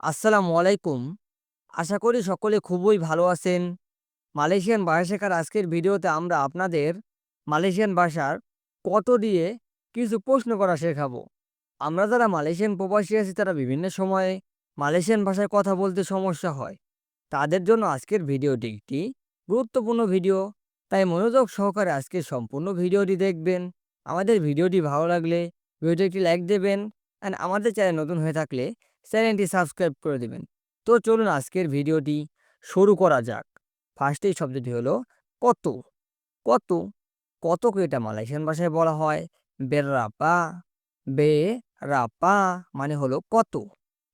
আসসালামু আলাইকুম। আশা করি সকলে খুবই ভালো আছেন। মালয়েশিয়ান ভাষা শেখার আজকের ভিডিওতে আমরা আপনাদের মালয়েশিয়ান ভাষার কত দিয়ে কিছু প্রশ্ন করা শেখাবো। আমরা যারা মালয়েশিয়ান প্রবাসী আছি, তারা বিভিন্ন সময়ে মালয়েশিয়ান ভাষায় কথা বলতে সমস্যা হয়। তাদের জন্য আজকের ভিডিওটি একটি গুরুত্বপূর্ণ ভিডিও। তাই মনোযোগ সহকারে আজকের সম্পূর্ণ ভিডিওটি দেখবেন। আমাদের ভিডিওটি ভালো লাগলে ভিডিওটি একটি লাইক দেবেন। অ্যান্ড আমাদের চ্যানেল নতুন হয়ে থাকলে চ্যানেলটি সাবস্ক্রাইব করে দেবেন। তো চলুন আজকের ভিডিওটি শুরু করা যাক। ফার্স্টেই শব্দটি হলো কত। কত, কতকে এটা মালয়েশিয়ান ভাষায় বলা হয়? বেরাপা বে রাপা মানে হলো কত।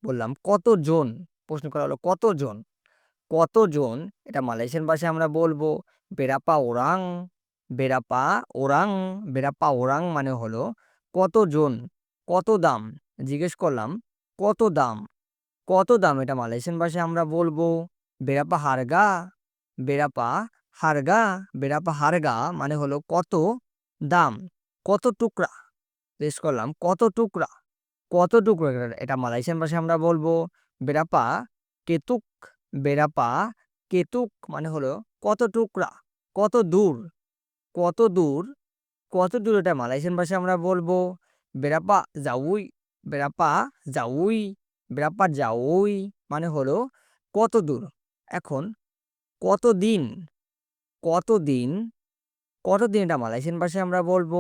বললাম কতজন? প্রশ্ন করা হলো কতজন? কতজন? এটা মালয়েশিয়ান ভাষায় আমরা বলব বেরাপা ওরাং বেরাপা ওরাং বেরাপা ওরাং মানে হলো কতজন? কত দাম? জিজ্ঞেস করলাম কত দাম? কত দাম এটা মালয়েশিয়ান ভাষায় আমরা বলব? বেরাপা হারগা বেরাপা হারগা বেরাপা হারগা মানে হলো কত দাম? কত টুকরা? জিজ্ঞেস করলাম, কত টুকরা? কত টুকরা এটা- মালয়েশিয়ান ভাষায় আমরা বলব। বেরাপা কেতুক বেরাপা কেতুক মানে হলো কত টুকরা? কত দূর? কত দূর? কত দূর এটা মালয়েশিয়ান ভাষায় আমরা বলব? বেরাপা জাউই বেরাপা জাউই বেরাপা জাউই মানে হলো কত দূর? এখন কত দিন? কত দিন? কত দিন এটা মালয়েশিয়ান ভাষায় আমরা বলব?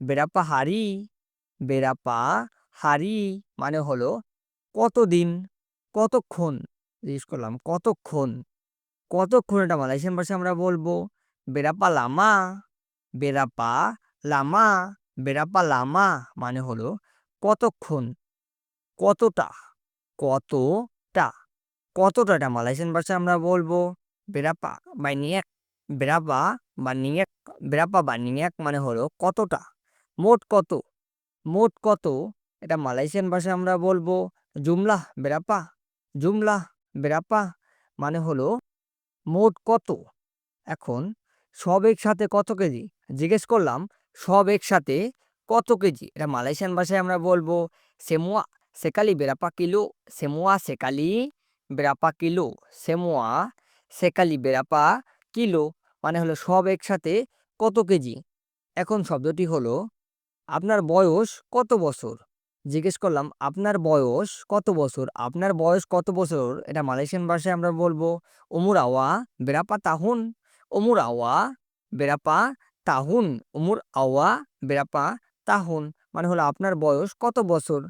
বেরাপা হারি বেরাপা হারি মানে হলো কত দিন? কতক্ষণ? জিজ্ঞেস করলাম, কতক্ষণ? কতক্ষণ এটা মালয়েশিয়ান ভাষায় আমরা বলব? বেরাপা লামা বেরাপা লামা বেরাপা লামা মানে হলো কতক্ষণ? কতটা? কতটা? কতটা এটা? মালয়েশিয়ান ভাষায় আমরা বলব বেরাপা বা নিয়াক বেরাপা বা নিয়াক বেরাপা বা নিয়াক মানে হলো কতটা? মোট কত? মোট কত? এটা মালয়েশিয়ান ভাষায় আমরা বলব জুমলাহ বেরাপা জুমলাহ বেরাপা মানে হলো মোট কত? এখন সব একসাথে কত কেজি? জিজ্ঞেস করলাম সব একসাথে কত কেজি? এটা মালয়েশিয়ান ভাষায় আমরা বলব। সেমুয়া, সেকালি বেরাপা কিলো, সেমুয়া, সেকালি বেরাপা কিলো, সেমুয়া, সেকালি বেরাপা কিলো মানে হলো সব একসাথে কত কেজি? এখন শব্দটি হলো, আপনার বয়স কত বছর? জিজ্ঞেস করলাম, আপনার বয়স কত বছর? আপনার বয়স কত বছর? এটা মালয়েশিয়ান ভাষায় আমরা বলব, উমুর আওয়া বেরাপা তাহুন, উমুর আওয়া বেরাপা তাহুন, উমুর আওয়া বেরাপা তাহুন মানে হলো আপনার বয়স কত বছর?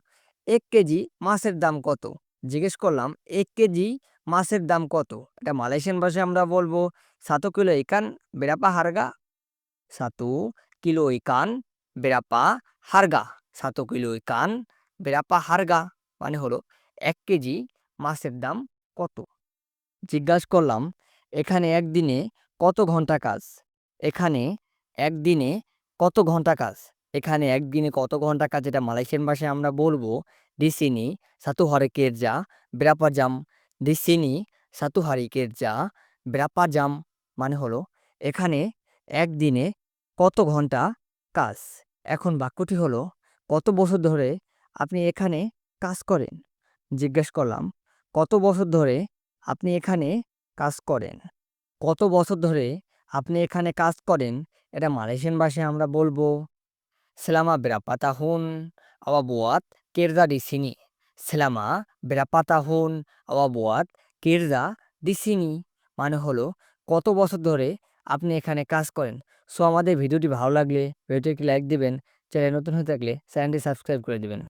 এক কেজি মাছের দাম কত? জিজ্ঞেস করলাম, এক কেজি মাছের দাম কত? এটা মালয়েশিয়ান ভাষায় আমরা বলব, সাতো কিলো ইকান বেরাপা হারগা। সাতু কিলো ইকান বেরাপা হারগা। সাতো কিলো ইকান বেরাপা হারগা। মানে হলো এক কেজি মাছের দাম কত? জিজ্ঞাসা করলাম, এখানে একদিনে কত ঘণ্টা কাজ? এখানে একদিনে কত ঘণ্টা কাজ? এখানে একদিনে কত ঘণ্টা কাজ? এটা মালয়েশিয়ান ভাষায় আমরা বলব, ডিসিনি সাতু হরে কেরজা বেরাপা জাম ডিসিনি সাতু হারি কেরজা বেরাপা জাম মানে হলো এখানে একদিনে কত ঘণ্টা কাজ? এখন বাক্যটি হলো, কত বছর ধরে আপনি এখানে কাজ করেন? জিজ্ঞেস করলাম, কত বছর ধরে আপনি এখানে কাজ করেন? কত বছর ধরে আপনি এখানে কাজ করেন? এটা মালয়েশিয়ান ভাষায় আমরা বলব সেলামা awak buat kerja di কেরজা Selama berapa tahun awak buat kerja কেরজা sini? মানে হলো কত বছর ধরে আপনি এখানে কাজ করেন সো আমাদের ভিডিওটি ভালো লাগলে ভিডিওটি লাইক দিবেন চ্যানেল নতুন হয়ে থাকলে চ্যানেলটি সাবস্ক্রাইব করে দিবেন